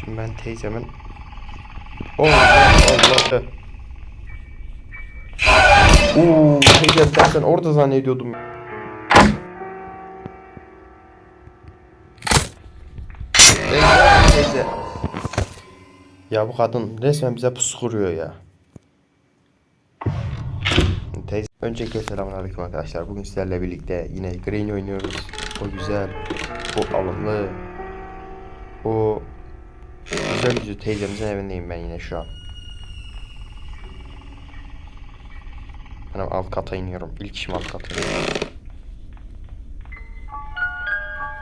Şimdi ben teyzemin... Allah Allah. Oo, teyzem ben sen orada zannediyordum. Teyze. Ya bu kadın resmen bize pusu kuruyor ya. Teyze. Öncelikle selamünaleyküm arkadaşlar. Bugün sizlerle birlikte yine Green oynuyoruz. O güzel, o alımlı, o yüzü teyzemizin evindeyim ben yine şu an. Ben alt kata iniyorum. İlk işim alt kata iniyorum.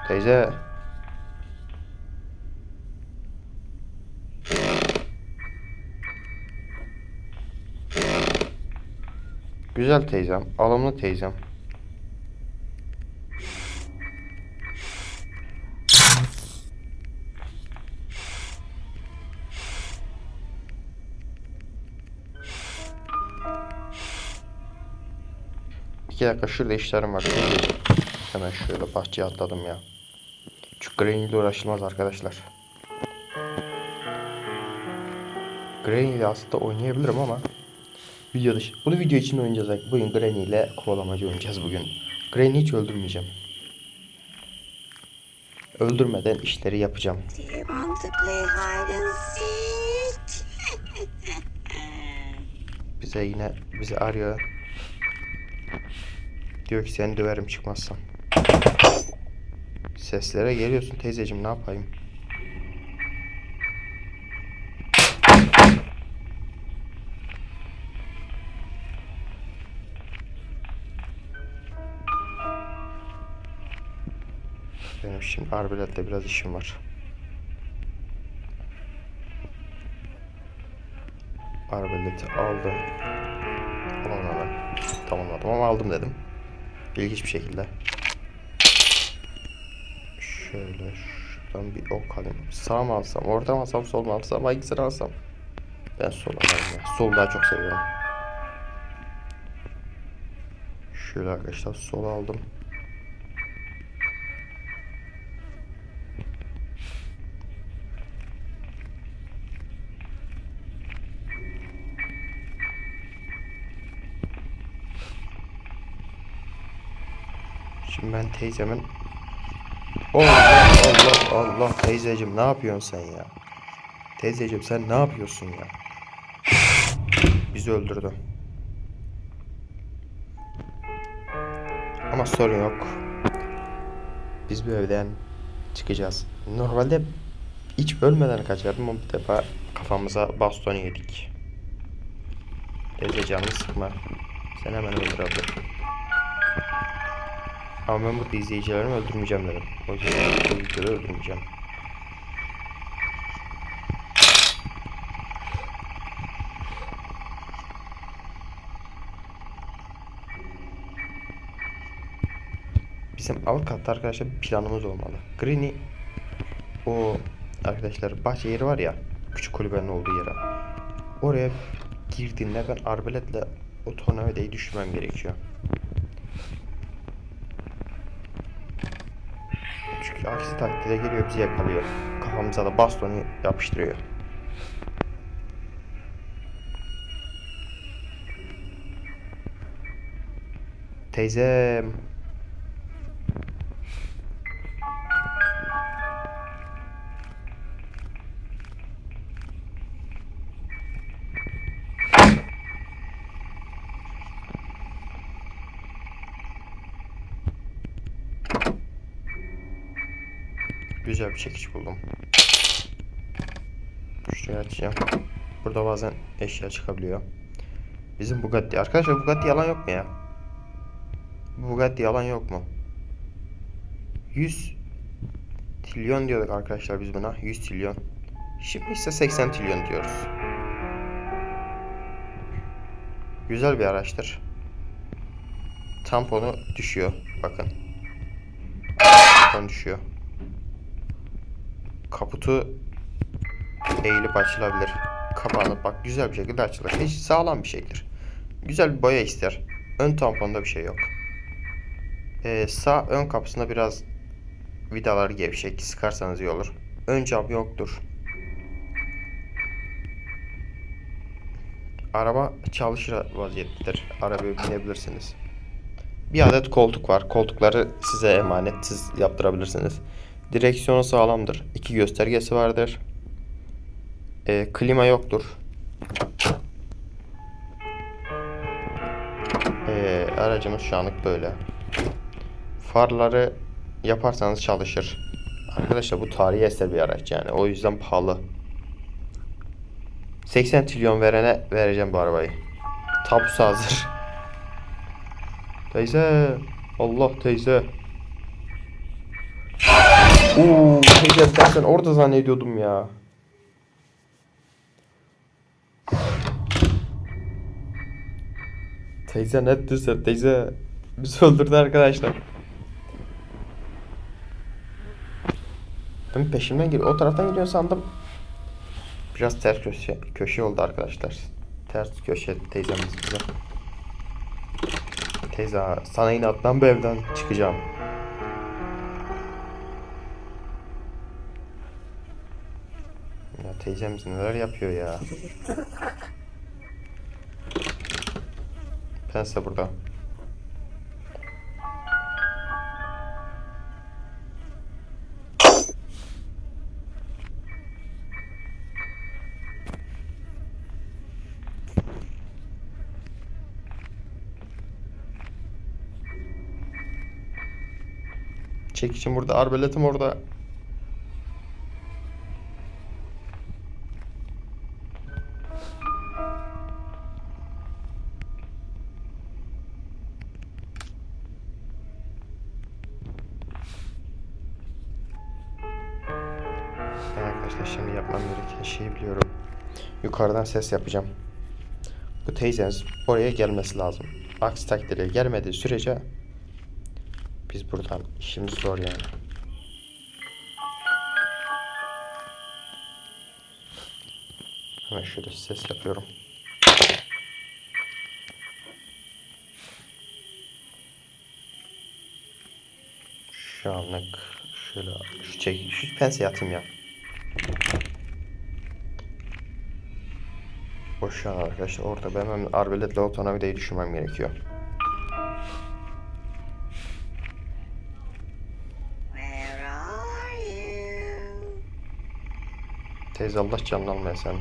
Teyze. Güzel teyzem, alımlı teyzem. İki dakika şurada işlerim var. Hemen şöyle bahçeye atladım ya. Şu Granny ile uğraşılmaz arkadaşlar. Granny ile aslında oynayabilirim ama Video dışı. Bunu video için oynayacağız. Bugün Granny ile kovalamacı oynayacağız bugün. Granny'i hiç öldürmeyeceğim. Öldürmeden işleri yapacağım. Bize yine bizi arıyor. Diyor ki seni döverim çıkmazsan. Seslere geliyorsun teyzeciğim ne yapayım? Benim şimdi arbeletle biraz işim var. Arbeleti aldım. Tamamladım. Tamamladım ama aldım dedim. İlginç bir şekilde. Şöyle şuradan bir ok alayım. Sağ mı alsam, orta mı alsam, sol mu alsam, hangisini alsam? Ben sol alayım ya. Sol daha çok seviyorum. Şöyle arkadaşlar sol aldım. Şimdi ben teyzemin Allah Allah Allah teyzeciğim ne yapıyorsun sen ya? Teyzeciğim sen ne yapıyorsun ya? Bizi öldürdü. Ama sorun yok. Biz bu evden çıkacağız. Normalde hiç ölmeden kaçardım ama bu defa kafamıza baston yedik. Teyze canını sıkma. Sen hemen öldürebilir. Ama ben burada izleyicilerimi öldürmeyeceğim dedim. O yüzden öldürmeyeceğim. Bizim alt katta arkadaşlar bir planımız olmalı. Greeny o arkadaşlar bahçe yeri var ya küçük kulübenin olduğu yere. Oraya girdiğinde ben arbeletle o tornavidayı düşürmem gerekiyor. Çünkü aksi takdirde geliyor bizi yakalıyor. Kafamıza da bastonu yapıştırıyor. Teyzem. Güzel bir çekiç buldum. Şuraya açacağım. Burada bazen eşya çıkabiliyor. Bizim Bugatti. Arkadaşlar Bugatti yalan yok mu ya? Bugatti yalan yok mu? 100 trilyon diyorduk arkadaşlar biz buna. 100 trilyon. Şimdi ise 80 trilyon diyoruz. Güzel bir araçtır. Tamponu düşüyor. Bakın. Tampon düşüyor kaputu eğilip açılabilir. Kapağını bak güzel bir şekilde açılır. Hiç sağlam bir şeydir. Güzel bir boya ister. Ön tamponda bir şey yok. Ee, sağ ön kapısında biraz vidalar gevşek. Sıkarsanız iyi olur. Ön cam yoktur. Araba çalışır vaziyettedir. Arabaya binebilirsiniz. Bir adet koltuk var. Koltukları size emanet. Siz yaptırabilirsiniz. Direksiyonu sağlamdır. İki göstergesi vardır. Ee, klima yoktur. Ee, aracımız şu anlık böyle. Farları yaparsanız çalışır. Arkadaşlar bu tarihi eser bir araç yani. O yüzden pahalı. 80 trilyon verene vereceğim bu arabayı. Tapusu hazır. Teyze. Allah teyze. Oo, teyze ben sen orada zannediyordum ya. Teyze ne sen teyze? Bizi öldürdü arkadaşlar. Ben peşimden geliyor. O taraftan gidiyor sandım. Biraz ters köşe, köşe oldu arkadaşlar. Ters köşe teyzemiz bize. Teyze sana inattan bu evden çıkacağım. Ya teyzemiz neler yapıyor ya. Pense burada. Çekişim burada, arbeletim orada. Yapmam gereken şeyi biliyorum. Yukarıdan ses yapacağım. Bu teyzeniz oraya gelmesi lazım. Aksi takdirde gelmediği sürece biz buradan işimiz zor yani. Hemen şöyle ses yapıyorum. Şu anlık şöyle şu çek şu pense atayım ya. An arkadaşlar orada ben hemen arbeletle o tornavidayı düşürmem gerekiyor. Teyze Allah canını almaya sen.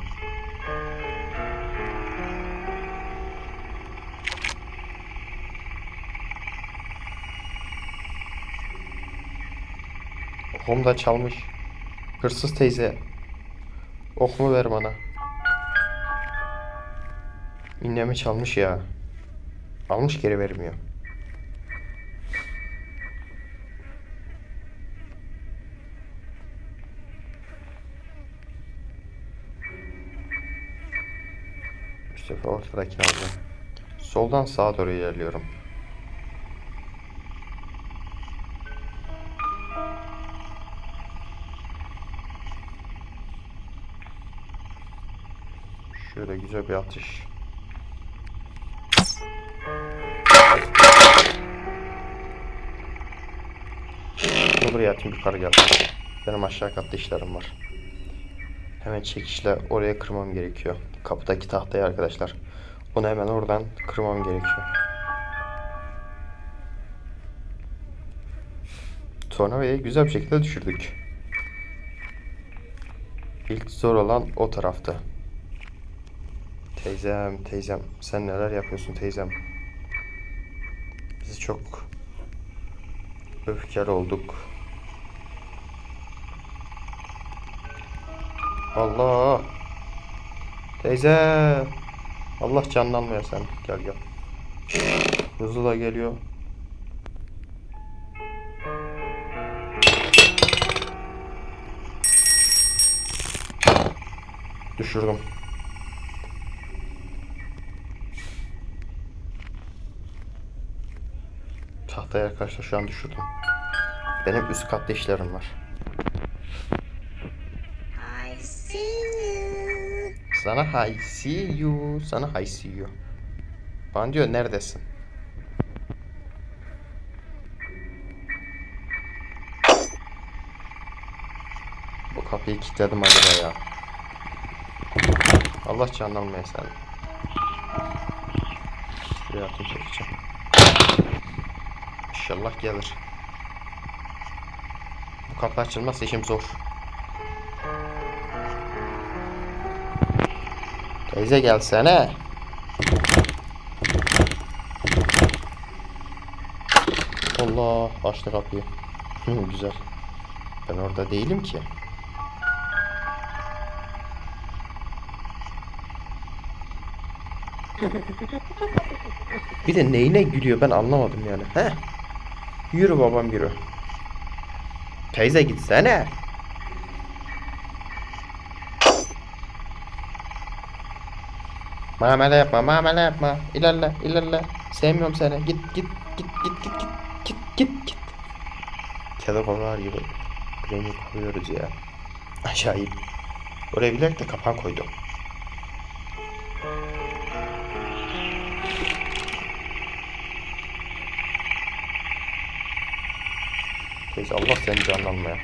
Okum da çalmış. Hırsız teyze. Okumu ver bana. İnnemi çalmış ya. Almış geri vermiyor. Bu sefer ortadakini alacağım. Soldan sağa doğru ilerliyorum. Şöyle güzel bir atış. Buraya atayım yukarı geldim. Benim aşağı katta işlerim var. Hemen çekişle oraya kırmam gerekiyor. Kapıdaki tahtayı arkadaşlar. Onu hemen oradan kırmam gerekiyor. Tornavidayı güzel bir şekilde düşürdük. İlk zor olan o tarafta. Teyzem, teyzem. Sen neler yapıyorsun teyzem? Biz çok öfkeli olduk. Allah! Teyze! Allah almaya sen. Gel gel. Hızlı da geliyor. Düşürdüm. Tahtaya arkadaşlar şu an düşürdüm. Benim üst katta işlerim var. I see you. Sana I see you. Sana I see you. Bana diyor neredesin? Bu kapıyı kilitledim acaba ya. Allah canını almaya sen. Şuraya atayım çekeceğim. İnşallah gelir. Bu kapı açılmazsa işim zor. Teyze gelsene. Allah açtı kapıyı. Güzel. Ben orada değilim ki. Bir de neyine gülüyor ben anlamadım yani. He? Yürü babam yürü. Teyze gitsene. Muamele yapma, muamele yapma. İlerle, ilerle. Sevmiyorum seni. Git, git, git, git, git, git, git, git, git. Kovar gibi. Kremi koyuyoruz ya. Acayip. Oraya bilerek de kapağı koydum. Teyze Allah seni canlanmaya.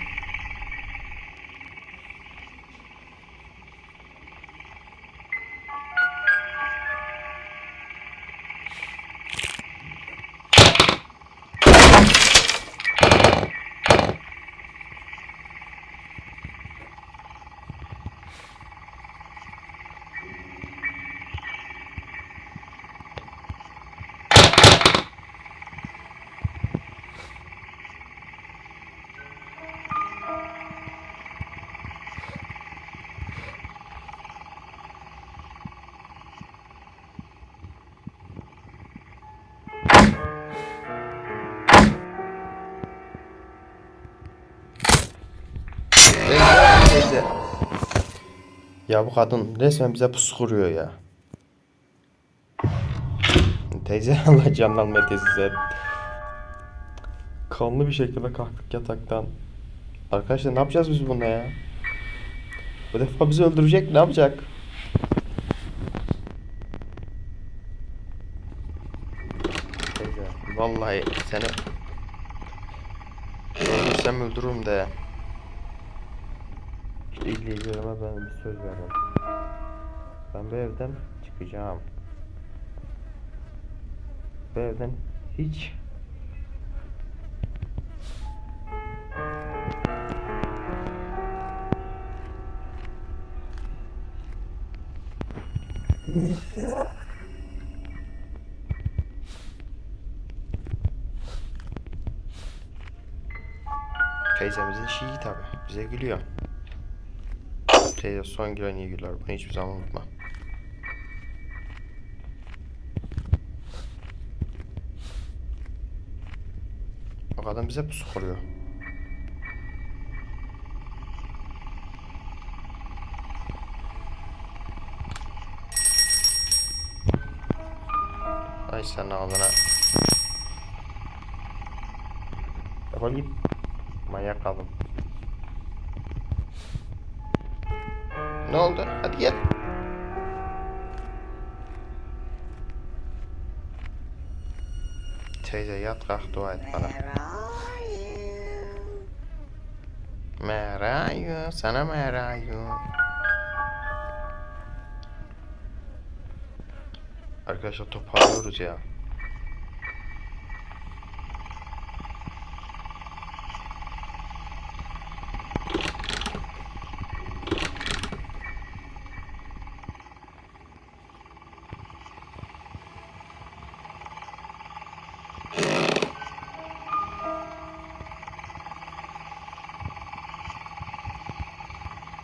Bu kadın resmen bize pusu kuruyor ya. Teyze Allah canlanma teyze. Kanlı bir şekilde kalktık yataktan. Arkadaşlar ne yapacağız biz bununla ya? Bu defa bizi öldürecek ne yapacak? Teyze vallahi seni öldürsem öldürürüm de. İzleyicilerime ben bir söz veriyorum. Ben bu evden çıkacağım. Bu evden hiç Teyzemizin şeyi tabi bize gülüyor. Teyze son gülen iyi güler. Bunu hiçbir zaman unutma. O kadın bize pusu kuruyor. Ay sen ağzına. Defol git. Manyak kadın. Kalk dua et bana. Merayu, sana Merayu. Arkadaşlar toparlıyoruz ya.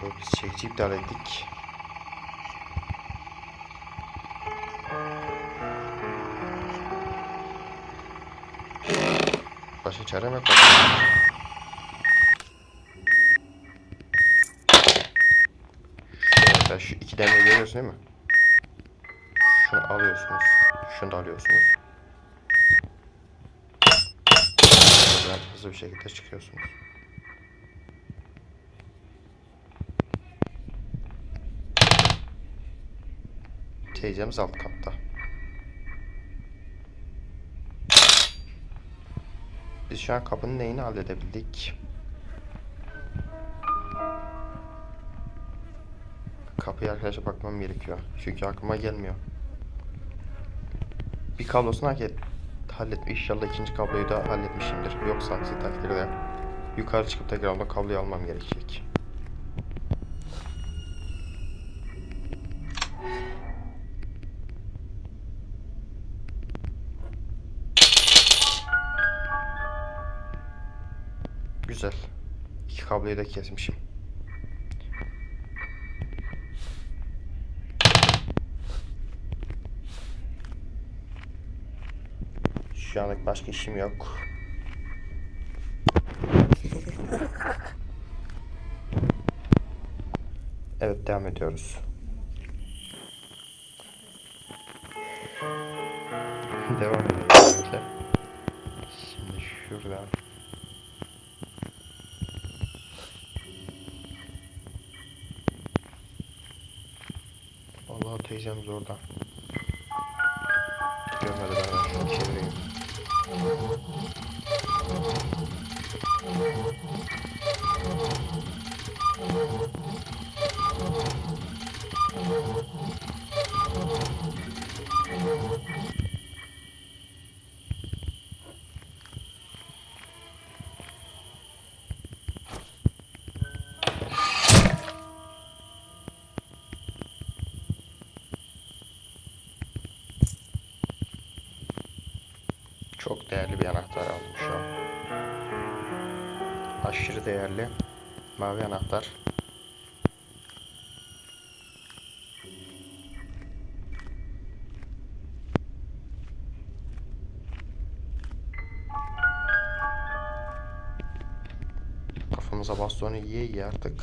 Yok, Biz çekici iptal ettik. Başka çarem yok. Mesela şu iki demiri görüyorsun değil mi? Şunu alıyorsunuz. Şunu da alıyorsunuz. Buradan hızlı bir şekilde çıkıyorsunuz. Teyzemiz alt katta. Biz şu an kapının neyini halledebildik? Kapıya arkadaşlar bakmam gerekiyor. Çünkü aklıma gelmiyor. bir kablosunu hak et, hallet. İnşallah ikinci kabloyu da halletmişimdir. Yoksa aksi takdirde yukarı çıkıp tekrar kabloyu almam gerekecek. Kabloyu da kesmişim. Şu anlık başka işim yok. Evet devam ediyoruz. Allah teyzemiz Çok değerli bir anahtar aldım şu an. Aşırı değerli. Mavi anahtar. Kafamıza bastonu yiye artık.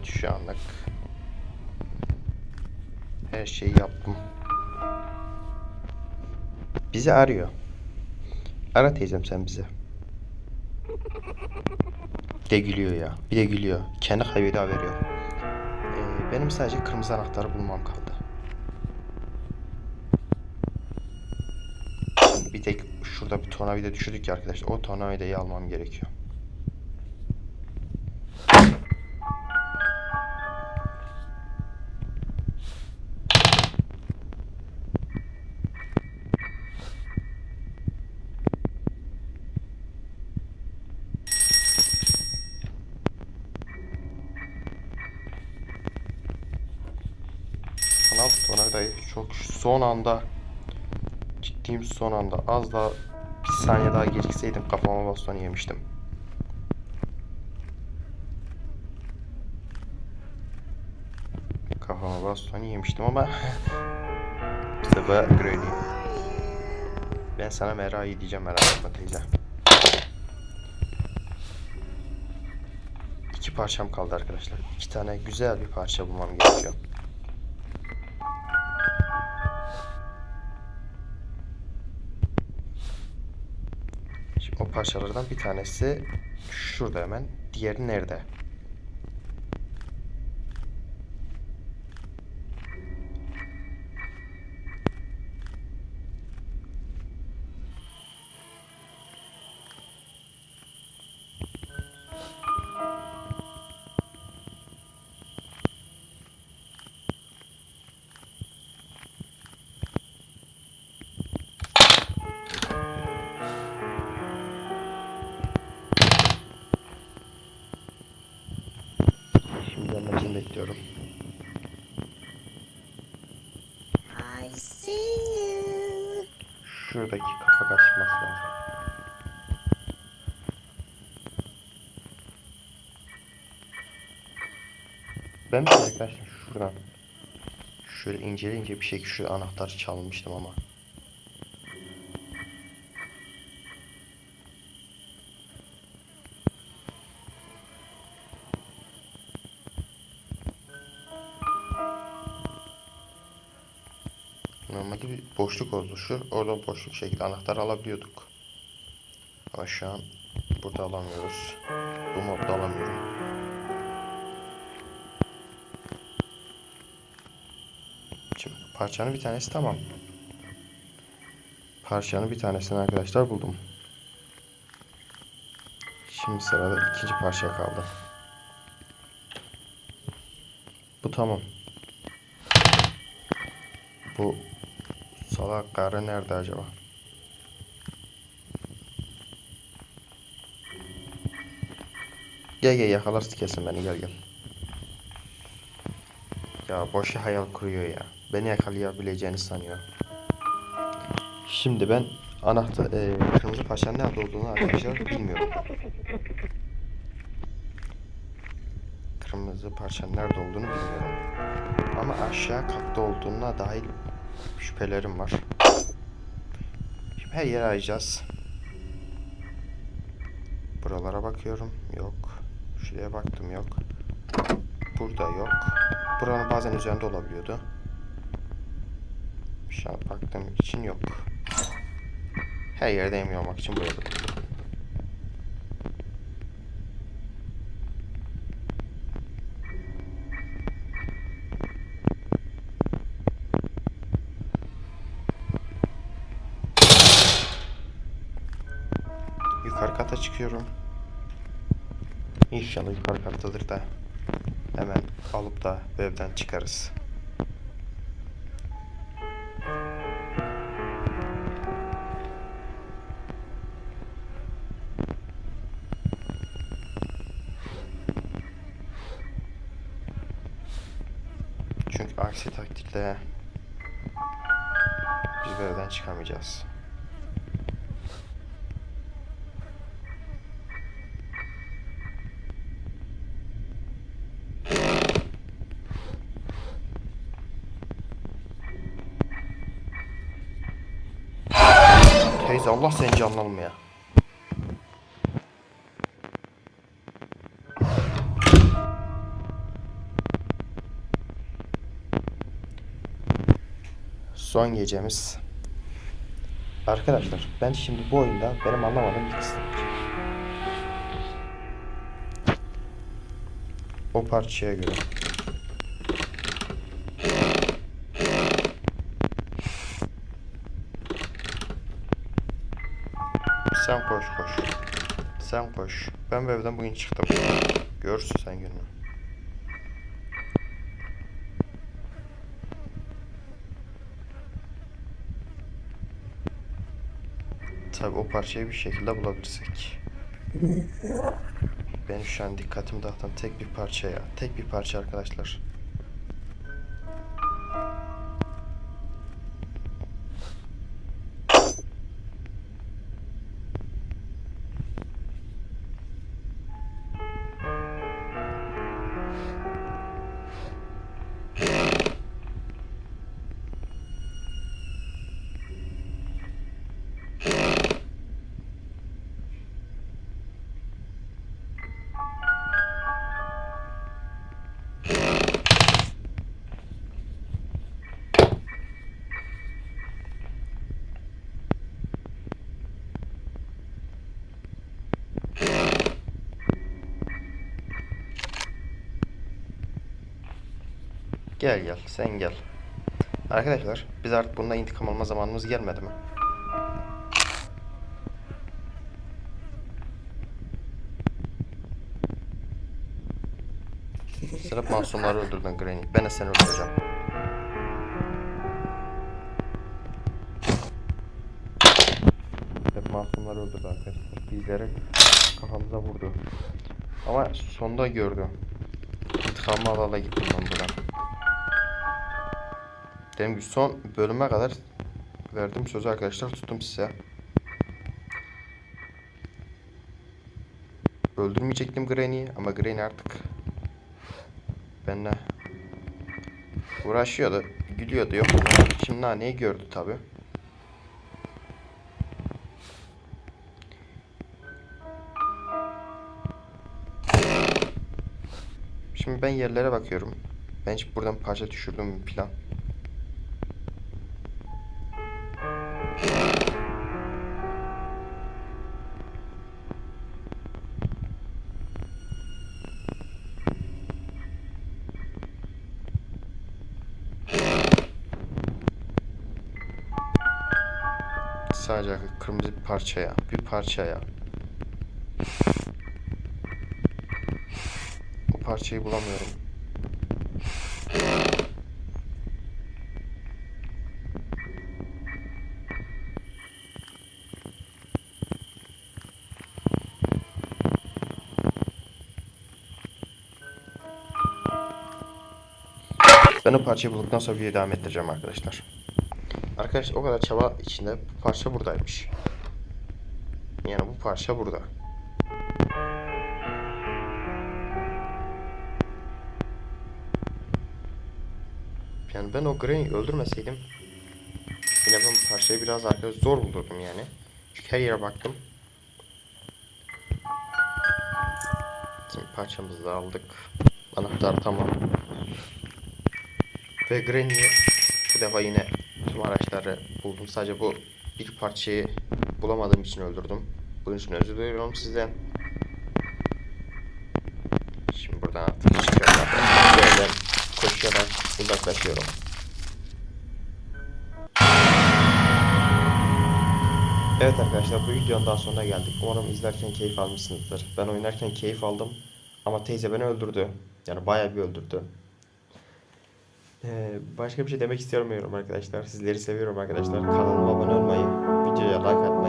Evet şu anlık her şeyi yaptım. Bizi arıyor. Ara teyzem sen bize. Bir de gülüyor ya. Bir de gülüyor. Kendi kaybediyor haberi yok. Ee, benim sadece kırmızı anahtarı bulmam kaldı. Bir tek şurada bir tornavida düşürdük ya arkadaşlar. O tornavidayı almam gerekiyor. Son anda ciddiyim son anda az daha bir saniye daha gecikseydim kafama baston yemiştim. Kafama baston yemiştim ama bu sefer. Ben sana Mera'yı diyeceğim merak etme teyze. İki parçam kaldı arkadaşlar. İki tane güzel bir parça bulmam gerekiyor. Parçalardan bir tanesi şurada hemen. Diğeri nerede? bekliyorum. I see you. Şuradaki kafa kaçması lazım. Ben de şey arkadaşlar şuradan şöyle ince ince bir şekilde şu anahtarı çalmıştım ama. Boşluk oluşur. Oradan boşluk şekilde anahtar alabiliyorduk. Ama şu an burada alamıyoruz. Bu modda alamıyorum. Şimdi parçanın bir tanesi tamam. Parçanın bir tanesini arkadaşlar buldum. Şimdi sırada ikinci parça kaldı. Bu tamam. Bu salak karı nerede acaba? Gel gel yakalarsın kesin beni gel gel. Ya boşa hayal kuruyor ya. Beni yakalayabileceğini sanıyor. Şimdi ben anahtar e, kırmızı parçanın nerede olduğunu arkadaşlar bilmiyorum. Kırmızı parçanın nerede olduğunu bilmiyorum. Ama aşağı katta olduğuna dair şüphelerim var. Şimdi her yeri arayacağız. Buralara bakıyorum. Yok. Şuraya baktım. Yok. Burada yok. Buranın bazen üzerinde olabiliyordu. Şu an baktığım için yok. Her yerde emin olmak için buraya bakıyorum. İnşallah yukarı kattadır da hemen alıp da evden çıkarız. Çünkü aksi takdirde biz evden çıkamayacağız. Teyze Allah seni canlanmaya. Son gecemiz. Arkadaşlar ben şimdi bu oyunda benim anlamadığım bir kısım. O parçaya göre. Sen koş koş. Sen koş. Ben bu evden bugün çıktım. Görürsün sen gününü. Tabi o parçayı bir şekilde bulabilirsek. Benim şu an dikkatimi dağıtan tek bir parça ya. Tek bir parça arkadaşlar. Gel gel sen gel. Arkadaşlar biz artık bundan intikam alma zamanımız gelmedi mi? Sırf masumları öldürdün Granny. Ben de seni öldüreceğim. Hep masumları öldürdü arkadaşlar. Bizlere kafamıza vurdu. Ama sonda gördü. İntikamı ala ala gittim ben buradan. Dediğim son bölüme kadar Verdim sözü arkadaşlar tuttum size. Öldürmeyecektim Granny'i ama Granny artık benimle uğraşıyordu, gülüyordu yok. Şimdi naneyi gördü tabi. Şimdi ben yerlere bakıyorum. Ben hiç buradan parça düşürdüm plan. Sadece kırmızı bir parçaya, bir parçaya. O parçayı bulamıyorum. Ben o parçayı bulduktan sonra videoyu devam ettireceğim arkadaşlar. Arkadaşlar o kadar çaba içinde bu parça buradaymış. Yani bu parça burada. Yani ben o Granny'i öldürmeseydim yine ben bu parçayı biraz arkadaş zor bulurdum yani. Çünkü her yere baktım. Şimdi parçamızı da aldık. Anahtar tamam. Ve Granny'i bu defa yine tüm araçları buldum. Sadece bu bir parçayı bulamadığım için öldürdüm. Bunun için özür diliyorum sizden. Şimdi buradan artık çıkıyorum. Böyle koşarak uzaklaşıyorum. Evet arkadaşlar bu videonun daha sonuna geldik. Umarım izlerken keyif almışsınızdır. Ben oynarken keyif aldım. Ama teyze beni öldürdü. Yani bayağı bir öldürdü. Ee, başka bir şey demek istemiyorum arkadaşlar. Sizleri seviyorum arkadaşlar. Kanalıma abone olmayı, videoya like atmayı